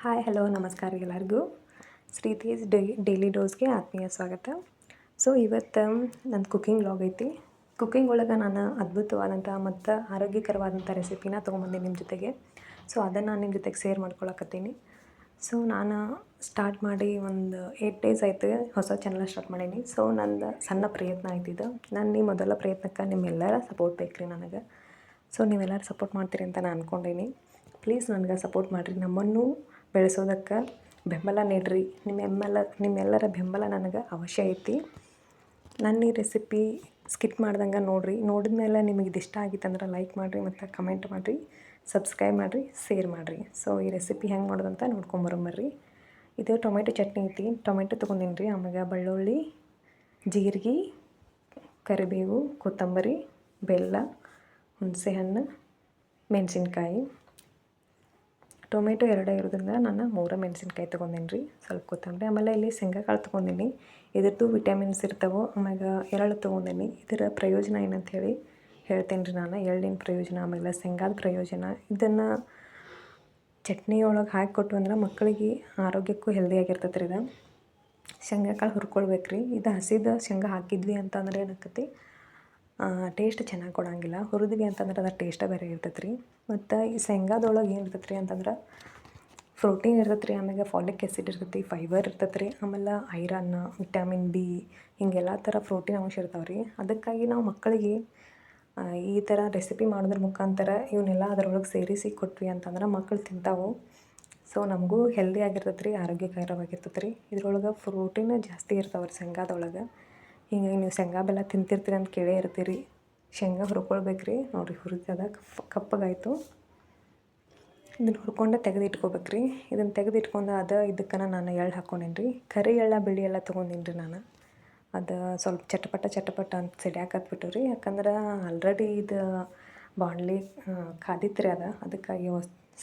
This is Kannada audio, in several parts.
ಹಾಯ್, ಹಲೋ, ನಮಸ್ಕಾರ ಎಲ್ಲರಿಗೂ. ಶ್ರೀತೀಸ್ ಡೈ, ಡೈಲಿ ಡೋಸ್ಗೆ ಆತ್ಮೀಯ ಸ್ವಾಗತ. ಸೊ ಇವತ್ತು ನನ್ನ ಕುಕ್ಕಿಂಗ್ ಲಾಗ್ ಐತಿ. ಕುಕ್ಕಿಂಗ್ ಒಳಗೆ ನಾನು ಅದ್ಭುತವಾದಂಥ ಮತ್ತು ಆರೋಗ್ಯಕರವಾದಂಥ ರೆಸಿಪಿನ ತೊಗೊಂಬಂದೆ ನಿಮ್ಮ ಜೊತೆಗೆ. ಸೊ ಅದನ್ನು ನಾನು ನಿಮ್ಮ ಜೊತೆಗೆ ಶೇರ್ ಮಾಡ್ಕೊಳಕತ್ತೀನಿ. ಸೊ ನಾನು ಸ್ಟಾರ್ಟ್ ಮಾಡಿ ಒಂದು ಏಯ್ಟ್ ಡೇಸ್ ಆಯ್ತು ಹೊಸ ಚಾನಲ್ ಸ್ಟಾರ್ಟ್ ಮಾಡೀನಿ. ಸೊ ನಂದು ಸಣ್ಣ ಪ್ರಯತ್ನ ಆಯ್ತಿದ್ದು ನನ್ನ ಈ ಮೊದಲ ಪ್ರಯತ್ನಕ್ಕೆ ನಿಮ್ಮೆಲ್ಲರ ಸಪೋರ್ಟ್ ಬೇಕು ರೀ ನನಗೆ. ಸೊ ನೀವೆಲ್ಲರೂ ಸಪೋರ್ಟ್ ಮಾಡ್ತೀರಿ ಅಂತ ನಾನು ಅಂದ್ಕೊಂಡೀನಿ ಪ್ಲೀಸ್ ನನಗೆ ಸಪೋರ್ಟ್ ಮಾಡಿರಿ. ನಮ್ಮನ್ನು ಬೆಳೆಸೋದಕ್ಕೆ ಬೆಂಬಲ ನಿಮ್ಮ ನಿಮ್ಮೆಲ್ಲ ನಿಮ್ಮೆಲ್ಲರ ಬೆಂಬಲ ನನಗೆ ಅವಶ್ಯ ಐತಿ. ನನ್ನ ಈ ರೆಸಿಪಿ ಸ್ಕಿಪ್ ಮಾಡ್ದಂಗೆ ನೋಡಿರಿ. ನೋಡಿದ ಮೇಲೆ ನಿಮಗೆ ಇದು ಇಷ್ಟ ಆಗಿತ್ತಂದ್ರೆ ಲೈಕ್ ಮಾಡಿರಿ ಮತ್ತು ಕಮೆಂಟ್ ಮಾಡಿರಿ. ಸಬ್ಸ್ಕ್ರೈಬ್ ಮಾಡಿರಿ ಶೇರ್ ಮಾಡಿರಿ. ಸೊ ಈ ರೆಸಿಪಿ ಹೆಂಗೆ ಮಾಡೋದಂತ ನೋಡ್ಕೊಂಬರಂಬರ್ರಿ ಇದು ಟೊಮೆಟೊ ಚಟ್ನಿ ಐತಿ. ಟೊಮೆಟೊ ತೊಗೊಂಡಿನಿ ರೀ ಆಮ್ಯಾಗ ಬೆಳ್ಳುಳ್ಳಿ, ಜೀರಿಗೆ, ಕರಿಬೇವು, ಕೊತ್ತಂಬರಿ, ಬೆಲ್ಲ, ಹುಣಸೆಹಣ್ಣು, ಮೆಣಸಿನ್ಕಾಯಿ. ಟೊಮೆಟೊ ಎರಡೇ ಇರೋದ್ರಿಂದ ನಾನು ಮೂರು ಮೆಣಸಿನ್ಕಾಯಿ ತೊಗೊಂಡೇನಿ ರೀ. ಸ್ವಲ್ಪ ಕೊತ್ತಂಬರಿ, ಆಮೇಲೆ ಇಲ್ಲಿ ಶೇಂಗಾಕಾಳು ತೊಗೊಂಡೀನಿ. ಇದ್ರದ್ದು ವಿಟಮಿನ್ಸ್ ಇರ್ತಾವೆ ಆಮೇಲೆ ಎರಳು ತೊಗೊಂಡೀನಿ. ಇದರ ಪ್ರಯೋಜನ ಏನಂತ ಹೇಳಿ ಹೇಳ್ತೇನೆ ರೀ ನಾನು. ಎಳ್ಳಿನ ಪ್ರಯೋಜನ, ಆಮೇಲೆ ಶೇಂಗಾದ ಪ್ರಯೋಜನ. ಇದನ್ನು ಚಟ್ನಿ ಒಳಗೆ ಹಾಕಿ ಕೊಟ್ಟು ಅಂದ್ರೆ ಮಕ್ಕಳಿಗೆ ಆರೋಗ್ಯಕ್ಕೂ ಹೆಲ್ದಿಯಾಗಿರ್ತೈತೆ ರೀ ಇದು. ಶೇಂಗಾಕಾಳು ಹುರ್ಕೊಳ್ಬೇಕು ರೀ ಇದು ಹಸಿದ ಶೇಂಗಾ ಹಾಕಿದ್ವಿ ಅಂತಂದ್ರೆ ಏನಾಕತಿ ಟೇಸ್ಟ್ ಚೆನ್ನಾಗಿ ಕೊಡೋಂಗಿಲ್ಲ. ಹುರಿದ್ವಿ ಅಂತಂದ್ರೆ ಅದರ ಟೇಸ್ಟ ಬೇರೆ ಇರ್ತೈತೆ ರೀ ಮತ್ತು ಈ ಶೇಂಗಾದೊಳಗೆ ಏನು ಇರ್ತೈತೆ ರೀ ಅಂತಂದ್ರೆ ಪ್ರೋಟೀನ್ ಇರ್ತೈತೆ ರೀ ಆಮ್ಯಾಗ ಫಾಲಿಕ್ ಆ್ಯಸಿಡ್ ಇರ್ತೈತಿ ಫೈಬರ್ ಇರ್ತೈತೆ ರೀ ಆಮೇಲೆ ಐರನ್ ವಿಟಮಿನ್ ಬಿ ಹಿಂಗೆಲ್ಲ ಥರ ಪ್ರೋಟೀನ್ ಅಂಶ ಇರ್ತಾವೆ ರೀ ಅದಕ್ಕಾಗಿ ನಾವು ಮಕ್ಕಳಿಗೆ ಈ ಥರ ರೆಸಿಪಿ ಮಾಡೋದ್ರ ಮುಖಾಂತರ ಇವನ್ನೆಲ್ಲ ಅದರೊಳಗೆ ಸೇರಿಸಿ ಕೊಟ್ವಿ ಅಂತಂದ್ರೆ ಮಕ್ಕಳು ತಿಂತಾವು. ಸೊ ನಮಗೂ ಹೆಲ್ದಿ ಆಗಿರ್ತೈತೆ ರೀ ಆರೋಗ್ಯಕರವಾಗಿರ್ತೈತೆ ರೀ ಇದ್ರೊಳಗೆ ಪ್ರೋಟೀನ್ ಜಾಸ್ತಿ ಇರ್ತಾವೆ ರೀ ಶೇಂಗಾದೊಳಗೆ. ಹಿಂಗಾಗಿ ನೀವು ಶೇಂಗಾ ಬೆಲ್ಲ ತಿಂತಿರ್ತೀರಿ ಅಂತ ಕೇಳೇ ಇರ್ತೀರಿ. ಶೇಂಗಾ ಹುರ್ಕೊಳ್ಬೇಕು ರೀ ನೋಡಿರಿ ಹುರಿದದ ಕಪ್, ಕಪ್ಪಗಾಯಿತು. ಇದನ್ನು ಹುರ್ಕೊಂಡೆ ತೆಗೆದು ಇಟ್ಕೋಬೇಕು ರೀ ಇದನ್ನು ತೆಗೆದು ಇಟ್ಕೊಂಡು ಅದು ಇದಕ್ಕೆ ನಾನು ಎಳ್ಳು ಹಾಕ್ಕೊಂಡೇನಿ ರೀ ಕರಿ ಎಳ್ಳ, ಬಿಳಿ ಎಲ್ಲ ತೊಗೊಂಡೇನಿ ರೀ ನಾನು. ಅದು ಸ್ವಲ್ಪ ಚಟಪಟ ಚಟಪಟ ಅಂತ ಸಿಡ್ಯಾಕತ್ಬಿಟ್ಟು ರೀ ಯಾಕಂದ್ರೆ ಆಲ್ರೆಡಿ ಇದು ಬಾಂಡ್ಲಿ ಕಾದಿತ್ತು ರೀ ಅದು. ಅದಕ್ಕಾಗಿ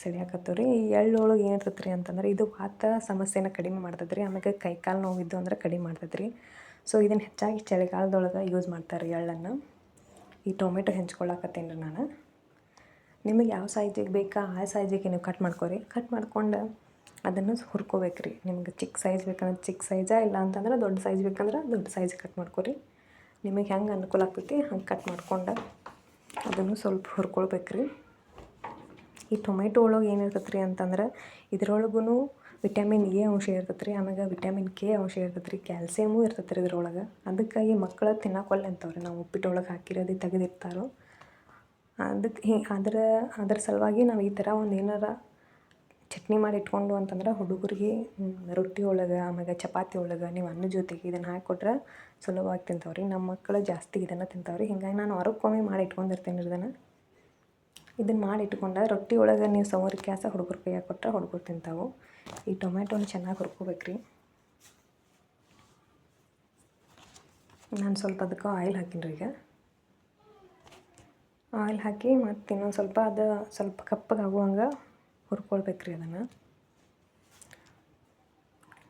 ಸಿಡ್ಯಾಕತ್ತವು ರೀ ಈ ಎಳ್ಳೊಳಗೆ ಒಳಗೆ ಏನು ಇರ್ತೈತೆ ರೀ ಅಂತಂದ್ರೆ ಇದು ವಾತ ಸಮಸ್ಯೆನ ಕಡಿಮೆ ಮಾಡ್ತದ್ರಿ. ಕೈಕಾಲು ಕೈ ಕಾಲು ನೋವಿದ್ದು ಅಂದ್ರೆ ಕಡಿಮೆ ಮಾಡ್ತೈತೆ ಸೊ ಇದನ್ನು ಹೆಚ್ಚಾಗಿ ಚಳಿಗಾಲದೊಳಗೆ ಯೂಸ್ ಮಾಡ್ತಾರೆ ಎಳ್ಳನ್ನು. ಈ ಟೊಮೆಟೊ ಹೆಂಚ್ಕೊಳಕತ್ತೀನಿ ರೀ ನಾನು. ನಿಮಗೆ ಯಾವ ಸೈಜಿಗೆ ಬೇಕಾ, ಆ ಸೈಜಿಗೆ ನೀವು ಕಟ್ ಮಾಡ್ಕೊರಿ. ಕಟ್ ಮಾಡ್ಕೊಂಡು ಅದನ್ನು ಹುರ್ಕೋಬೇಕು ರೀ ನಿಮ್ಗೆ ಚಿಕ್ಕ ಸೈಜ್ ಬೇಕಂದ್ರೆ ಚಿಕ್ಕ ಸೈಜಾ ಇಲ್ಲ ಅಂತಂದ್ರೆ ದೊಡ್ಡ ಸೈಜ್ ಬೇಕಂದ್ರೆ ದೊಡ್ಡ ಸೈಜ್ ಕಟ್ ಮಾಡ್ಕೊರಿ. ನಿಮಗೆ ಹೆಂಗೆ ಅನುಕೂಲ ಆಗ್ತೈತಿ ಹಂಗೆ ಕಟ್ ಮಾಡ್ಕೊಂಡು ಅದನ್ನು ಸ್ವಲ್ಪ ಹುರ್ಕೊಳ್ಬೇಕು ರೀ ಈ ಟೊಮೆಟೊ ಒಳಗೆ ಏನಿರ್ತೈತೆ ರೀ ಅಂತಂದ್ರೆ ಇದ್ರೊಳಗೂ ವಿಟಮಿನ್ ಎ ಅಂಶ ಇರ್ತೈತೆ ರೀ ಆಮ್ಯಾಗ ವಿಟಮಿನ್ ಕೆ ಅಂಶ ಇರ್ತೈತೆ ರೀ ಕ್ಯಾಲ್ಸಿಯಮು ಇರ್ತೈತೆ ರೀ ಇದ್ರೊಳಗೆ. ಅದಕ್ಕಾಗಿ ಮಕ್ಕಳು ತಿನ್ನೋಕೊಲ್ಲ ಅಂತವ್ರಿ ನಾವು ಉಪ್ಪಿಟ್ಟೊಳಗೆ ಹಾಕಿರೋದು ತೆಗೆದಿರ್ತಾರೋ ಅದಕ್ಕೆ ಹಿಂಗೆ ಅದರ, ಅದ್ರ ಸಲುವಾಗಿ ನಾವು ಈ ಥರ ಒಂದು ಏನಾರ ಚಟ್ನಿ ಮಾಡಿ ಇಟ್ಕೊಂಡು ಅಂತಂದ್ರೆ ಹುಡುಗರಿಗೆ ರೊಟ್ಟಿ ಒಳಗೆ, ಆಮ್ಯಾಗ ಚಪಾತಿ ಒಳಗೆ ನೀವು ಅನ್ನ ಜೊತೆಗೆ ಇದನ್ನು ಹಾಕಿಕೊಟ್ರೆ ಸುಲಭವಾಗಿ ತಿಂತಾವ್ರಿ. ನಮ್ಮ ಮಕ್ಕಳು ಜಾಸ್ತಿ ಇದನ್ನು ತಿಂತಾವ್ರಿ. ಹಿಂಗಾಗಿ ನಾನು ವಾರಕ್ಕೊಮ್ಮೆ ಮಾಡಿ ಇಟ್ಕೊಂಡಿರ್ತೀನಿ ಇದನ್ನು. ಇದನ್ನು ಮಾಡಿ ಇಟ್ಕೊಂಡ ರೊಟ್ಟಿ ಒಳಗೆ ನೀವು ಸವರಿ ಕ್ಯಾಸ ಹುಡುಗರು ಕೈಯಾಗ ಕೊಟ್ಟರೆ ಹುಡುಗರು ತಿಂತಾವೆ. ಈ ಟೊಮೆಟೊನ ಚೆನ್ನಾಗಿ ಹುರ್ಕೋಬೇಕು ರೀ ನಾನು ಸ್ವಲ್ಪ ಅದಕ್ಕೆ ಆಯಿಲ್ ಹಾಕೀನಿ ಈಗ. ಆಯಿಲ್ ಹಾಕಿ ಮತ್ತು ಇನ್ನೊಂದು ಸ್ವಲ್ಪ ಅದು ಸ್ವಲ್ಪ ಕಪ್ಪಗೆ ಆಗುವಂಗೆ ಹುರ್ಕೊಳ್ಬೇಕು ರೀ ಅದನ್ನು.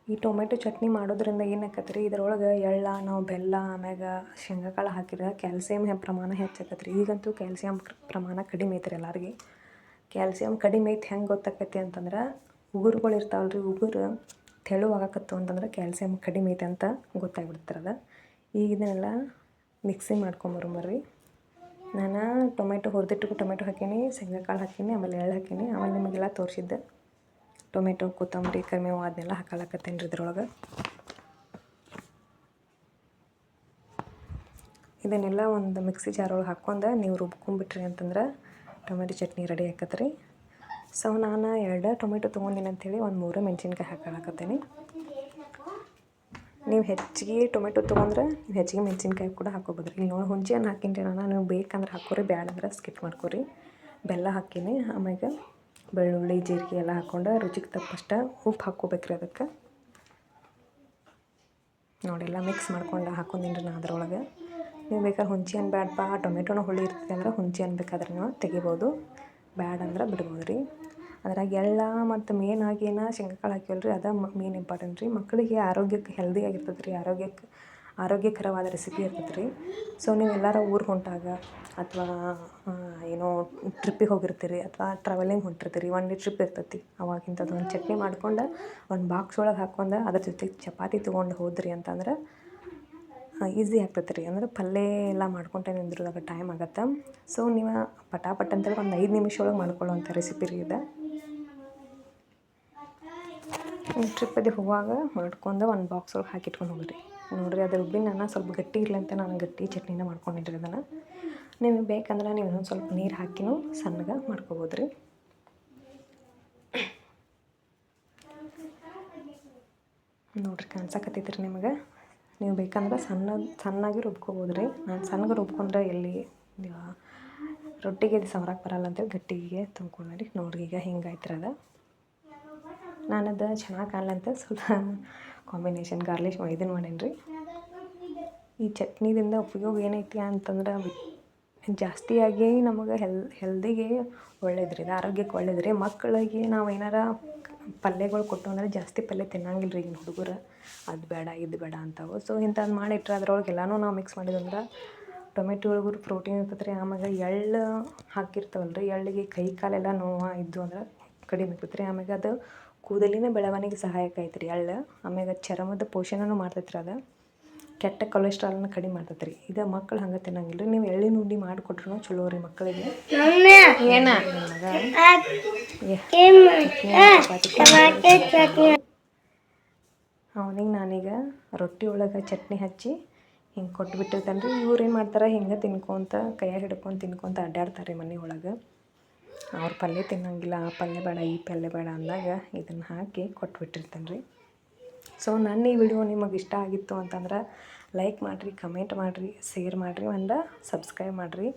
ಈ ಟೊಮೆಟೊ ಚಟ್ನಿ ಮಾಡೋದ್ರಿಂದ ಏನಾಕತ್ತೆ ರೀ ಇದ್ರೊಳಗೆ ಎಳ್ಳ, ನಾವು ಬೆಲ್ಲ, ಆಮ್ಯಾಗ ಶೇಂಗಾಕಾಳು ಹಾಕಿದ್ರೆ ಕ್ಯಾಲ್ಸಿಯಂ ಪ್ರಮಾಣ ಹೆಚ್ಚಾಕತ್ತೆ ರೀ ಈಗಂತೂ ಕ್ಯಾಲ್ಸಿಯಂ ಪ್ರಮಾಣ ಕಡಿಮೆ ಐತ್ರಿ ಎಲ್ಲರಿಗೆ. ಕ್ಯಾಲ್ಸಿಯಂ ಕಡಿಮೆ ಐತೆ ಹೆಂಗೆ ಗೊತ್ತಾಕೈತಿ ಅಂತಂದ್ರೆ ಉಗುರುಗಳು ಇರ್ತಾವಲ್ಲ ರೀ ಉಗುರು ತೆಳುವಾಗಕತ್ತು ಅಂತಂದ್ರೆ ಕ್ಯಾಲ್ಸಿಯಂ ಕಡಿಮೆ ಐತೆ ಅಂತ ಗೊತ್ತಾಗ್ಬಿಡ್ತಾರೆ ಅದು. ಈಗ ಇದನ್ನೆಲ್ಲ ಮಿಕ್ಸಿ ಮಾಡ್ಕೊಂಬರ್ಬರ್ರಿ ನಾನು ಟೊಮೆಟೊ ಹುರಿದಿಟ್ಟು ಟೊಮೆಟೊ ಹಾಕೀನಿ, ಶೇಂಗಾಕಾಳು ಹಾಕೀನಿ, ಆಮೇಲೆ ಎಳ್ಳು ಹಾಕೀನಿ, ಆಮೇಲೆ ನಿಮಗೆಲ್ಲ ತೋರಿಸಿದ್ದೆ ಟೊಮೆಟೊ, ಕೊತ್ತಂಬರಿ ಕರಿಮೇವು ಅದನ್ನೆಲ್ಲ ಹಾಕಲಕತ್ತೇನೆ ರೀ ಇದ್ರೊಳಗೆ. ಇದನ್ನೆಲ್ಲ ಒಂದು ಮಿಕ್ಸಿ ಜಾರೊಳಗೆ ಹಾಕ್ಕೊಂಡು ನೀವು ರುಬ್ಕೊಂಬಿಟ್ರಿ ಅಂತಂದ್ರೆ ಟೊಮೆಟೊ ಚಟ್ನಿ ರೆಡಿ ಆಕತ್ತೆ ರೀ ಸೊ ನಾನು ಎರಡು ಟೊಮೆಟೊ ತೊಗೊಂಡಿನಿ ಅಂಥೇಳಿ ಒಂದು ಮೂರು ಮೆಣಸಿನ್ಕಾಯಿ ಹಾಕಲಕತ್ತೀನಿ. ನೀವು ಹೆಚ್ಚಿಗೆ ಟೊಮೆಟೊ ತೊಗೊಂಡ್ರೆ ನೀವು ಹೆಚ್ಚಿಗೆ ಮೆಣಸಿನ್ಕಾಯಿ ಕೂಡ ಹಾಕೋಬೋದು ರೀ. ನೋಡಿ ಹುಂಚೆ ಹಣ್ಣು ಹಾಕಿನಿ ನಾನು. ನೀವು ಬೇಕಂದ್ರೆ ಹಾಕೋರಿ ಬೇಡ ಅಂದ್ರೆ ಸ್ಕಿಪ್ ಮಾಡ್ಕೊರಿ. ಬೆಲ್ಲ ಹಾಕೀನಿ ಆಮ್ಯಾಗ. ಬೆಳ್ಳುಳ್ಳಿ, ಜೀರಿಗೆ ಎಲ್ಲ ಹಾಕ್ಕೊಂಡು ರುಚಿಗೆ ತಪ್ಪಷ್ಟು ಉಪ್ಪು ಹಾಕ್ಕೋಬೇಕು ರೀ ಅದಕ್ಕೆ. ನೋಡಿ, ಎಲ್ಲ ಮಿಕ್ಸ್ ಮಾಡ್ಕೊಂಡು ಹಾಕೊಂಡಿನಿ ರೀ ನಾನು ಅದರೊಳಗೆ. ನೀವು ಬೇಕಾದ್ರೆ ಹುಂಚಿ ಹಣ್ಣು ಟೊಮೆಟೊನ ಹುಳಿ ಇರ್ತದೆ ಅಂದ್ರೆ ಹುಂಚಿ ಹಣ್ಣು ಬೇಕಾದ್ರೆ ನೀವು ತೆಗಿಬೋದು. ಬ್ಯಾಡ್ ಅಂದ್ರೆ ಬಿಡ್ಬೋದು ರೀ ಅದ್ರಾಗ ಎಲ್ಲ ಮತ್ತು ಮೇನ್ ಏನು ಶೇಂಗಾಕಾಳು ಹಾಕಿವಲ್ಲ ರೀ ಅದು ಮೇನ್ ಇಂಪಾರ್ಟೆಂಟ್ ರೀ. ಮಕ್ಕಳಿಗೆ ಆರೋಗ್ಯಕ್ಕೆ ಹೆಲ್ದಿ ಆಗಿರ್ತದೆ ರೀ, ಆರೋಗ್ಯಕ್ಕೆ ಆರೋಗ್ಯಕರವಾದ ರೆಸಿಪಿ ಇರ್ತೈತೆ ರೀ ಸೊ ನೀವು ಎಲ್ಲಾರ ಊರಿಗೆ ಹೊಂಟಾಗ ಅಥವಾ ಏನೋ ಟ್ರಿಪ್ಪಿಗೆ ಹೋಗಿರ್ತೀರಿ ಅಥವಾ ಟ್ರಾವೆಲಿಂಗ್ ಹೊಂಟಿರ್ತೀರಿ ಒನ್ ಡೇ ಟ್ರಿಪ್ ಇರ್ತೈತಿ. ಅವಾಗಿಂಥದ್ದು ಒಂದು ಚಟ್ನಿ ಮಾಡ್ಕೊಂಡು ಒಂದು ಬಾಕ್ಸ್ ಒಳಗೆ ಹಾಕ್ಕೊಂಡು ಅದ್ರ ಜೊತೆಗೆ ಚಪಾತಿ ತೊಗೊಂಡು ಹೋದ್ರಿ ಅಂತಂದ್ರೆ ಈಸಿ ಆಗ್ತೈತೆ ರೀ ಅಂದ್ರೆ ಪಲ್ಯ ಎಲ್ಲ ಮಾಡ್ಕೊಂಡೆ ನಿಂದ್ರದಾಗ ಟೈಮ್ ಆಗತ್ತೆ. ಸೊ ನೀವು ಪಟಾಪಟ್ ಅಂತೇಳಿ ಒಂದು ಐದು ನಿಮಿಷ ಒಳಗೆ ಮಾಡ್ಕೊಳ್ಳೋವಂಥ ರೆಸಿಪಿ ರೀ ಇದು. ಟ್ರಿಪ್ಪಲ್ಲಿ ಹೋಗುವಾಗ ಮಾಡ್ಕೊಂಡು ಒಂದು ಬಾಕ್ಸ್ ಒಳಗೆ ಹಾಕಿಟ್ಕೊಂಡು ಹೋಗ್ರಿ. ನೋಡಿರಿ ಅದು ರುಬ್ಬಿನ ಸ್ವಲ್ಪ ಗಟ್ಟಿ ಇರಲಿ ಅಂತ ನಾನು ಗಟ್ಟಿ ಚಟ್ನಿನ ಮಾಡ್ಕೊಂಡಿದ್ರಿ ಅದನ್ನು. ನಿಮಗೆ ಬೇಕಂದ್ರೆ ನೀವು ಇನ್ನೊಂದು ಸ್ವಲ್ಪ ನೀರು ಹಾಕಿನೂ ಸಣ್ಣಗೆ ಮಾಡ್ಕೊಬೋದು ರೀ ನೋಡ್ರಿ, ಕಾಣಿಸಕತ್ತೈತ್ರಿ ರೀ ನಿಮಗೆ. ನೀವು ಬೇಕಂದ್ರೆ ಸಣ್ಣ, ಸಣ್ಣಾಗಿ ರುಬ್ಕೋಬೋದು ರೀ ನಾನು ಸಣ್ಣಗೆ ರುಬ್ಕೊಂಡ್ರೆ ಎಲ್ಲಿ ರೊಟ್ಟಿಗೆ ಇದು ಬರಲ್ಲ ಅಂತೇಳಿ ಗಟ್ಟಿಗೆ ತುಂಬ್ಕೊಂಡೆ ರೀ ನೋಡ್ರಿ, ಈಗ ಹಿಂಗೆ ಅದು. ನಾನು ಅದು ಚೆನ್ನಾಗಿ ಕಾಣಲಂತ ಸ್ವಲ್ಪ ಕಾಂಬಿನೇಷನ್ ಗಾರ್ಲಿಶ್ ಇದನ್ನು ಮಾಡೇನಿ ರೀ. ಈ ಚಟ್ನಿದಿಂದ ಉಪಯೋಗ ಏನೈತಿ ಅಂತಂದ್ರೆ ಜಾಸ್ತಿಯಾಗಿ ನಮಗೆ ಹೆಲ್ ಹೆಲ್ದಿಗೆ ಒಳ್ಳೇದು ರೀ ಆರೋಗ್ಯಕ್ಕೆ ಒಳ್ಳೇದು ರೀ ಮಕ್ಕಳಿಗೆ ನಾವು ಏನಾರ ಪಲ್ಯಗಳು ಕೊಟ್ಟು ಅಂದರೆ ಜಾಸ್ತಿ ಪಲ್ಯ ತಿನ್ನಂಗಿಲ್ಲ ರೀ ಈಗಿನ ಹುಡುಗರು. ಅದು ಬೇಡ, ಇದು ಬೇಡ ಅಂತವು. ಸೊ ಇಂಥದ್ದು ಮಾಡಿಟ್ರೆ ಅದ್ರೊಳಗೆ ಎಲ್ಲನೂ ನಾವು ಮಿಕ್ಸ್ ಮಾಡಿದಂದ್ರೆ ಟೊಮೆಟೊ ಒಳಗೂ ಪ್ರೋಟೀನ್ ಇರ್ತದೆ ರೀ ಆಮ್ಯಾಗ ಎಳ್ಳು ಹಾಕಿರ್ತಾವಲ್ಲ ರೀ ಎಳ್ಳಿಗೆ ಕೈ ಕಾಲೆಲ್ಲ ನೋವು ಇದ್ದು ಅಂದ್ರೆ ಕಡಿಮೆ ಆಗ್ತೈತೆ ರೀ ಆಮ್ಯಾಗ ಅದು ಕೂದಲಿನ ಬೆಳವಣಿಗೆ ಸಹಾಯಕ ಐತೆ ರೀ ಎಳ್ಳು ಆಮ್ಯಾಗ ಚರ್ಮದ ಪೋಷಣೆನೂ ಮಾಡ್ತೈತೆ ರೀ ಅದು. ಕೆಟ್ಟ ಕೊಲೆಸ್ಟ್ರಾಲನ್ನು ಕಡಿಮೆ ಮಾಡ್ತೈತೆ ರೀ ಇದು ಮಕ್ಕಳು ಹಂಗೆ ತಿನ್ನಂಗಿಲ್ಲ ರೀ ನೀವು ಎಳ್ಳಿನ ಉಂಡಿ ಮಾಡಿಕೊಟ್ರು ಚಲೋ ರೀ ಮಕ್ಕಳಿಗೆ ಅವನಿಗೆ ನಾನೀಗ ರೊಟ್ಟಿ ಒಳಗೆ ಚಟ್ನಿ ಹಚ್ಚಿ ಹಿಂಗೆ ಕೊಟ್ಬಿಟ್ಟಿರ್ತಾನೆ ರೀ ಇವ್ರು ಏನು ಮಾಡ್ತಾರೆ? ಹಿಂಗೆ ತಿನ್ಕೊತ ಕೈಯಾಗ ಹಿಡ್ಕೊಂಡು ತಿನ್ಕೊತ ಅಡ್ಡಾಡ್ತಾರೆ ರೀ ಮನೆ ಒಳಗೆ. ಅವ್ರ ಪಲ್ಯ ತಿನ್ನಂಗಿಲ್ಲ, ಆ ಪಲ್ಯ ಬೇಡ, ಈ ಪಲ್ಯ ಬೇಡ ಅಂದಾಗ ಇದನ್ನು ಹಾಕಿ ಕೊಟ್ಬಿಟ್ಟಿರ್ತೀನಿ ರೀ ಸೊ ನನ್ನ ಈ ವಿಡಿಯೋ ನಿಮಗೆ ಇಷ್ಟ ಆಗಿತ್ತು ಅಂತಂದ್ರೆ ಲೈಕ್ ಮಾಡಿರಿ ಕಮೆಂಟ್ ಮಾಡಿರಿ ಶೇರ್ ಮಾಡಿರಿ ಒಂದು ಸಬ್ಸ್ಕ್ರೈಬ್ ಮಾಡಿರಿ.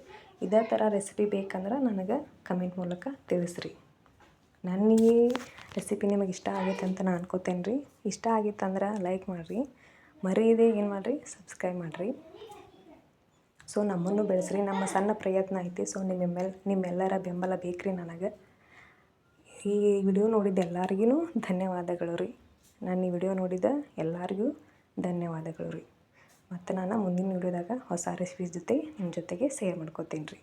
ಇದೇ ಥರ ರೆಸಿಪಿ ಬೇಕಂದ್ರೆ ನನಗೆ ಕಮೆಂಟ್ ಮೂಲಕ ತಿಳಿಸ್ರಿ. ನನ್ನ ಈ ರೆಸಿಪಿ ನಿಮಗೆ ಇಷ್ಟ ಆಗೈತೆ ಅಂತ ನಾನು ಅನ್ಕೋತೇನೆ ರೀ ಇಷ್ಟ ಆಗಿತ್ತಂದ್ರೆ ಲೈಕ್ ಮಾಡಿರಿ. ಮರೀದೆ ಏನು ಮಾಡಿರಿ? ಸಬ್ಸ್ಕ್ರೈಬ್ ಮಾಡಿರಿ. ಸೊ ನಮ್ಮನ್ನು ಬೆಳೆಸ್ರಿ, ನಮ್ಮ ಸಣ್ಣ ಪ್ರಯತ್ನ ಐತಿ. ಸೊ ನಿಮ್ಮೆಲ್ಲ ನಿಮ್ಮೆಲ್ಲರ ಬೆಂಬಲ ಬೇಕ್ರಿ ನನಗೆ. ಈ ವಿಡಿಯೋ ನೋಡಿದ ಎಲ್ಲರಿಗೂ ಧನ್ಯವಾದಗಳು ರೀ. ನಾನು ಈ ವಿಡಿಯೋ ನೋಡಿದ ಎಲ್ಲರಿಗೂ ಧನ್ಯವಾದಗಳು ರೀ. ಮತ್ತು ನಾನು ಮುಂದಿನ ವಿಡಿಯೋದಾಗ ಹೊಸ ರೆಸಿಪೀಸ್ ಜೊತೆ ನಿಮ್ಮ ಜೊತೆಗೆ ಶೇರ್ ಮಾಡ್ಕೋತೀನಿ ರೀ.